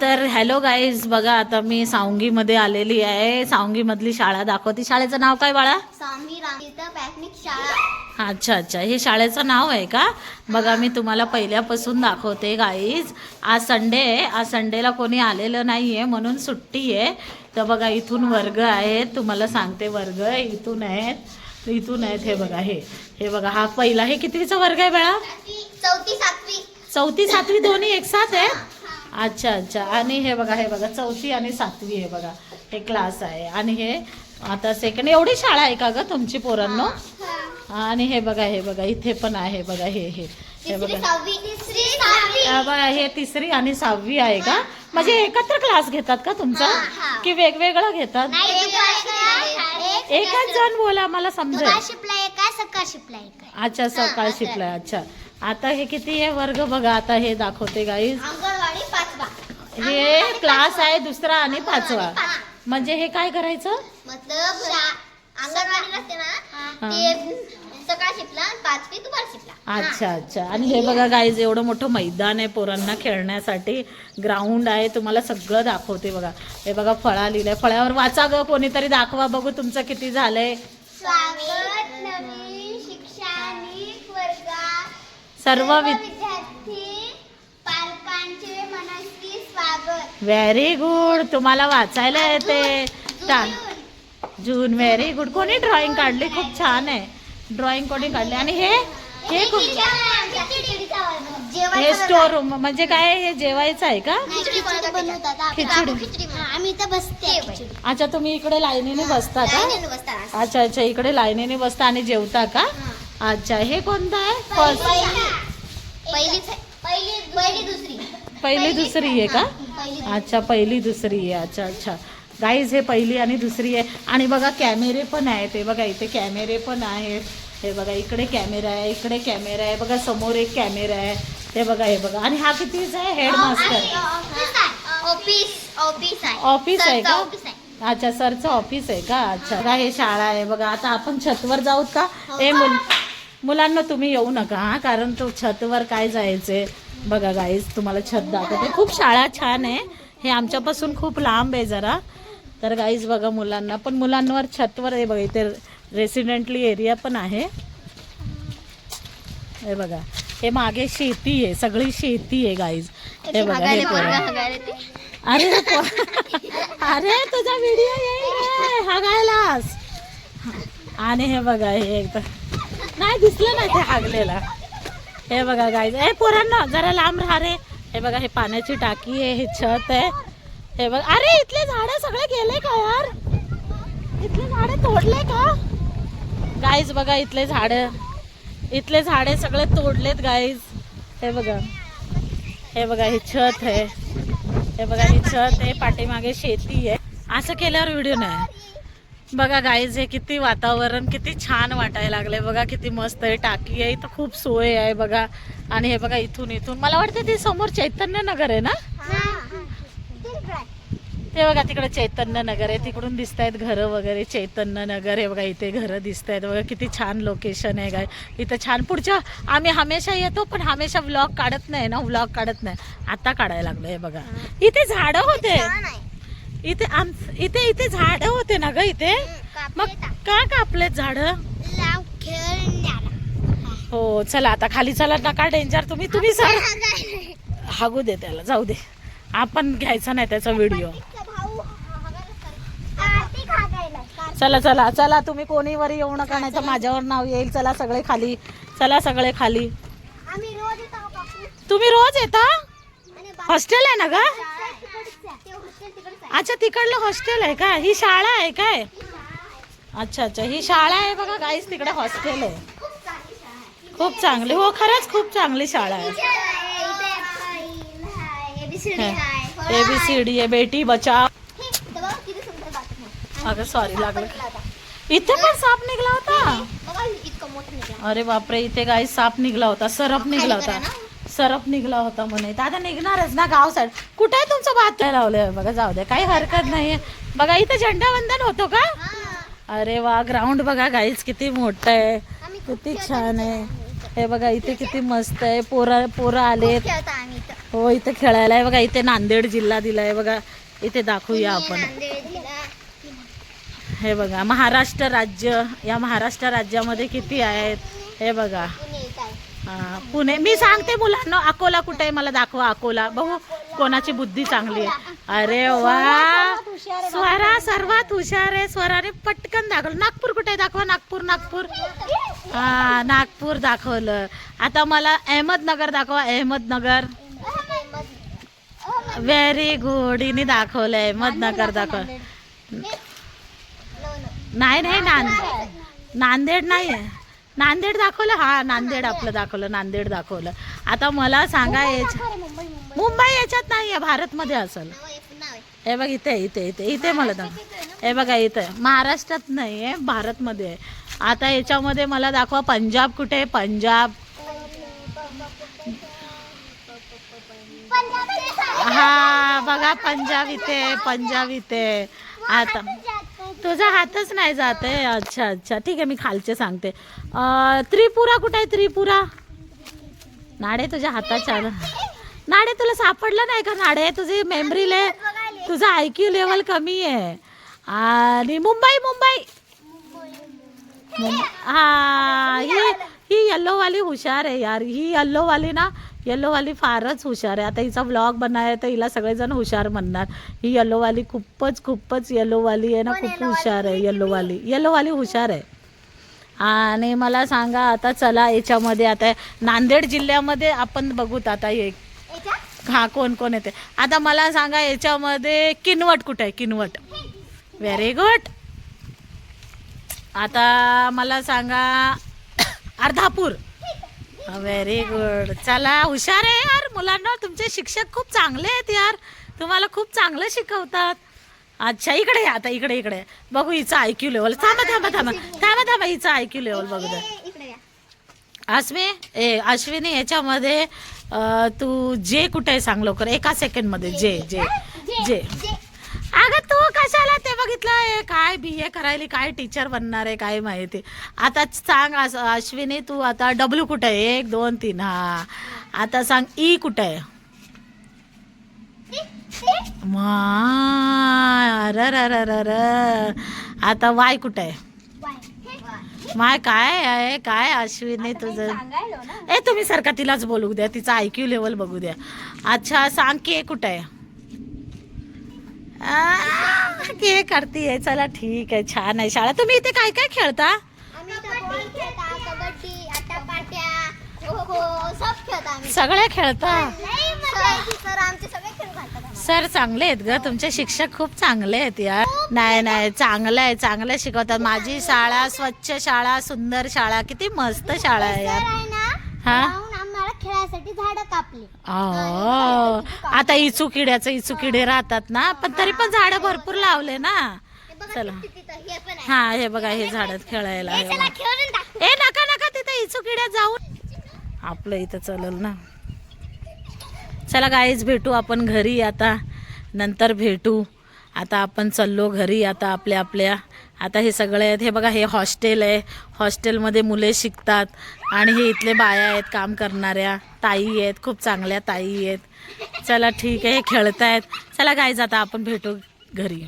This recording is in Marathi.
तर हॅलो गाईज बघा आता मी सावंगीमध्ये आलेली आहे. सावंगीमधली शाळा दाखवते. शाळेचं नाव काय बाळा? स्वामी रामतीर्थ पॅकनिक शाळा. अच्छा अच्छा. हे शाळेचं नाव आहे का? बघा मी तुम्हाला पहिल्यापासून दाखवते गाईज. आज संडे आहे. आज संडेला कोणी आलेलं नाही आहे म्हणून सुट्टी आहे. तर बघा इथून वर्ग आहेत. तुम्हाला सांगते वर्ग इथून आहेत. इथून आहेत हे बघा हे. हे बघा हा पहिला हे कितवीचा वर्ग आहे बाळा? चौथी सातवी. चौथी सातवी दोन्ही एकसाथ आहे अच्छा अच्छा. आणि हे बघा हे बघा. चौथी आणि सातवी आहे बघा. हे क्लास आहे. आणि हे आता सेकंड एवढी शाळा आहे का ग तुमची पोरांनो? आणि हे बघा हे बघा. इथे पण आहे बघा हे हे. हे तिसरी बघा. हे तिसरी आणि सहावी आहे का? म्हणजे एकत्र क्लास घेतात का तुमचा? हा, हा. की वेगवेगळा घेतात? एकच जण बोला मला समजेल. अच्छा सकाळ असं. शिकलाय अच्छा. आता हे किती आहे वर्ग बघा आता हे दाखवते गाईज हे क्लास आहे दुसरा आणि पाचवा. म्हणजे हे काय करायचं? मतलब अंगणवाडी असते ना ते सकाळ शिपला पाचवी दुपार शिपला अच्छा अच्छा. आणि हे बघा गाईज एवढं मोठं मैदान आहे पोरांना खेळण्यासाठी. ग्राउंड आहे तुम्हाला सगळं दाखवते बघा. हे बघा फळा लिहिलंय. फळ्यावर वाचा ग कोणीतरी दाखवा बघू तुमचं किती झालंय. सर्व वि व्हेरी गुड तुम्हाला वाचायला येते. टा. जून व्हेरी गुड कोणी ड्रॉइंग काढली? खूप छान आहे. ड्रॉइंग कोणी काढली? आणि हे? हे खूप हे स्टोर रूम म्हणजे काय? हे जेवायचं आहे का? खिचडी. आम्ही इथं बसते अच्छा तुम्ही इकडे लाईनीने बसता का? अच्छा अच्छा इकडे लाईनीने बसता आणि जेवता का? अच्छा हे कोणतं आहे? फर्स्ट पहिली दुसरी. पहिली दुसरी आहे का? अच्छा पहिली दुसरी आहे. अच्छा अच्छा. गाईज हे पहिली आणि दुसरी आहे. आणि बघा कॅमेरे पण आहेत. हे बघा इथे कॅमेरे पण आहेत. हे बघा इकडे कॅमेरा आहे इकडे कॅमेरा आहे. बघा समोर एक कॅमेरा आहे. हे बघा हे बघा. आणि हा कितीचा आहे? हेडमास्टर ऑफिस ऑफिस आहे. का? अच्छा सरचं ऑफिस आहे का? अच्छा. बघा हे शाळा आहे. बघा आता आपण छतवर जाऊत का? ए मुल मुलांना तुम्ही येऊ नका हा कारण तो छतवर काय जायचंय? बघा गाईज तुम्हाला छत दाखवते. खूप शाळा छान आहे. हे आमच्यापासून खूप लांब आहे जरा. तर गाईज बघा मुलांना पण मुलांवर छतवर आहे बघा इथे रेसिडेंटली एरिया पण आहे. हे बघा हे मागे शेती आहे सगळी शेती आहे गाईज हे बघा हे. अरे अरे तुझा व्हिडिओ येईल हागायलास. आणि हे बघा हे एकदम नाही दिसलं नाही ते हागलेला. हे बघा गाईज ए पोरांना जरा लांब राहा रे. हे बघा हे पाण्याची टाकी आहे हे छत आहे. हे बघा अरे इथले झाडं सगळे गेले का यार? इथले झाडे तोडले का? गाईज बघा इथले झाडं. इथले झाडे सगळे तोडलेत गाईज हे बघा. हे बघा हे छत आहे. हे बघा हे छत आहे पाठीमागे शेती आहे. असं केल्यावर व्हिडिओ नाही. बघा गाईज हे किती वातावरण किती छान वाटायला लागलंय. बघा किती मस्त आहे. टाकी आहे इथं खूप सोय आहे बघा. आणि हे बघा इथून इथून. मला वाटतं ते समोर चैतन्य नगर आहे ना? ते बघा तिकडे चैतन्य नगर आहे. तिकडून दिसत आहेत घरं वगैरे. चैतन्य नगर आहे बघा इथे घरं दिसत आहेत बघा किती छान लोकेशन आहे गाय इथं छान. पुढच्या आम्ही हमेशा येतो पण हमेशा व्लॉग काढत नाही ना? व्लॉग काढत नाही. आता काढायला लागलो हे बघा. इथे झाडं होते. इथे आम इथे इथे झाडं होते ना ग इथे? मग का कापलेत झाडं? हो चला आता खाली चला नका डेंजर तुम्ही तुम्ही सर. हागू दे त्याला जाऊ दे. आपण घ्यायचा नाही त्याचा व्हिडिओ चला चला चला तुम्ही कोणीवर येऊ नका नाही तर माझ्यावर नाव येईल. चला सगळे खाली. चला सगळे खाली. तुम्ही रोज येता? हॉस्टेल आहे ना ग? अच्छा तिकडलं हॉस्टेल आहे का? ही शाळा आहे काय? अच्छा अच्छा ही शाळा आहे बघा काहीच तिकडे हॉस्टेल आहे. खूप चांगली हो खरंच खूप चांगली शाळा आहे. टीचर आहे, बेटी बचाव हे, इथं बघा किती सुंदर बातमी आहे. अगं सॉरी लागलं. इथे पण साप निघला होता. अरे बापरे इथे काही साप निघला होता सरप निघला होता. सरप निघला होता म्हणे. दादा निघणारच ना गाव साईड कुठे आहे तुमचं भात? लावलंय? बघा जाऊ दे. काही हरकत नाहीये. बघा इथे झेंडा वंदन होतो का. अरे वा ग्राउंड बघा गाईच किती मोठं आहे. किती छान. आहे. हे बघा इथे किती मस्त आहे. पोरं पोरं आलेत. हो इथे खेळायला आहे. बघा इथे नांदेड जिल्हा दिलाय. बघा इथे दाखवूया आपण. हे बघा महाराष्ट्र राज्य या महाराष्ट्र राज्यामध्ये किती आहेत? हे बघा. पुणे. मी सांगते मुलांना अकोला कुठे आहे मला दाखवा अकोला. बघू कोणाची बुद्धी चांगली आहे. अरे वा. स्वरा सर्वात हुशार आहे. स्वराने पटकन दाखवलं. नागपूर कुठे दाखवा नागपूर नागपूर. हा नागपूर दाखवलं. आता मला अहमदनगर दाखवा. अहमदनगर. व्हेरी गुड हिने दाखवलं अहमदनगर दाखव नाही नाही नांद नांदेड नाही आहे. नांदेड दाखवलं? हा नांदेड आपलं दाखवलं नांदेड दाखवलं. आता मला सांगा याच मुंबई याच्यात नाही आहे भारतमध्ये असेल. हे बघ इथे इथे इथे इथे मला दाखव. हे बघा इथे. महाराष्ट्रात नाही आहे भारतमध्ये आहे. आता याच्यामध्ये मला दाखवा पंजाब कुठे आहे? पंजाब. हा बघा पंजाब इथे पंजाब इथे. आता तुझा हातच नाही जात आहे. अच्छा अच्छा. ठीक आहे मी खालचे सांगते. त्रिपुरा कुठे आहे त्रिपुरा? नाडे तुझ्या हाताच्या नाडे तुला सापडलं नाही का नाडे? तुझी मेमरी ले तुझा आय क्यू लेवल कमी आहे. आणि मुंबई मुंबई. हा ही ही येल्लो वाली हुशार आहे यार. ही येल्लो वाली ना येल्लो वाली फारच हुशार आहे. आता हिचा व्लॉग बनाय तर हिला सगळेजण हुशार म्हणणार. ही येल्लो वाली खूपच खूपच येल्लो वाली आहे ना. खूप हुशार आहे येल्लो वाली येल्लो वाली हुशार आहे. आणि मला सांगा आता चला याच्यामध्ये आता नांदेड जिल्ह्यामध्ये आपण बघूत आता हे? हा कोण कोण येते? आता मला सांगा याच्यामध्ये किनवट कुठे आहे? किनवट. व्हेरी गुड आता मला सांगा अर्धापूर. व्हेरी गुड चला हुशार आहे यार. मुलांना तुमचे शिक्षक खूप चांगले आहेत यार. तुम्हाला खूप चांगलं शिकवतात. अच्छा इकडे या आता इकडे इकडे. बघू हिचा आय क्यू लेवल थांबा थांबा थांबा. थांबा थांबा हिचा आय क्यू लेवल बघू द्या. अश्वी ए अश्विनी याच्यामध्ये तू जे कुठे सांग लवकर. एका सेकंडमध्ये जे जे. जे कशाला ते बघितलं? काय बी ए करायला? काय टीचर बनणार आहे? काय माहिती? आता सांग अश्विनी तू आता डब्ल्यू कुठे आहे? एक दोन तीन हा. आता सांग ई कुठे आहे? र. आता वाय कुठे आहे. माय काय आहे? काय अश्विनी तुझं? ए तुम्ही सारखा तिलाच बोलू द्या. तिचा आय क्यू लेवल बघू द्या. अच्छा सांग के कुठं आहे? के करतीये चला ठीक आहे. छान आहे. शाळा तुम्ही इथे काय काय खेळता? सगळे खेळता सर चांगले आहेत ग. तुमचे शिक्षक खूप चांगले आहेत यार. नाही नाही चांगलं आहे चांगलं शिकवतात. माझी शाळा स्वच्छ शाळा सुंदर शाळा. किती मस्त शाळा आहे सर यार हा? खेळासाठी झाडं कापली. हो आता इचू किड्याचं इचू किडे राहतात ना पण तरी पण झाडं भरपूर लावले ना. चला. तिथं हे पण आहे. हा हे बघा हे झाडात खेळायला हे आहे चला बघा. खेळून टाकू ए नका नका तिथे इचू किड्या जाऊन आपलं इथं चलल ना. चला गाईच भेटू आपण घरी आता. नंतर भेटू. आता आपण चाललो घरी आता आपल्या आपल्या. आता हे सगळे आहेत. हे बघा हे हॉस्टेल आहे. हॉस्टेलमध्ये मुले शिकतात आणि हे इथले बाया आहेत काम करणाऱ्या. ताई आहेत खूप चांगल्या ताई आहेत. चला ठीक आहे हे खेळतायत. चला गाईज आता आपण भेटू घरी.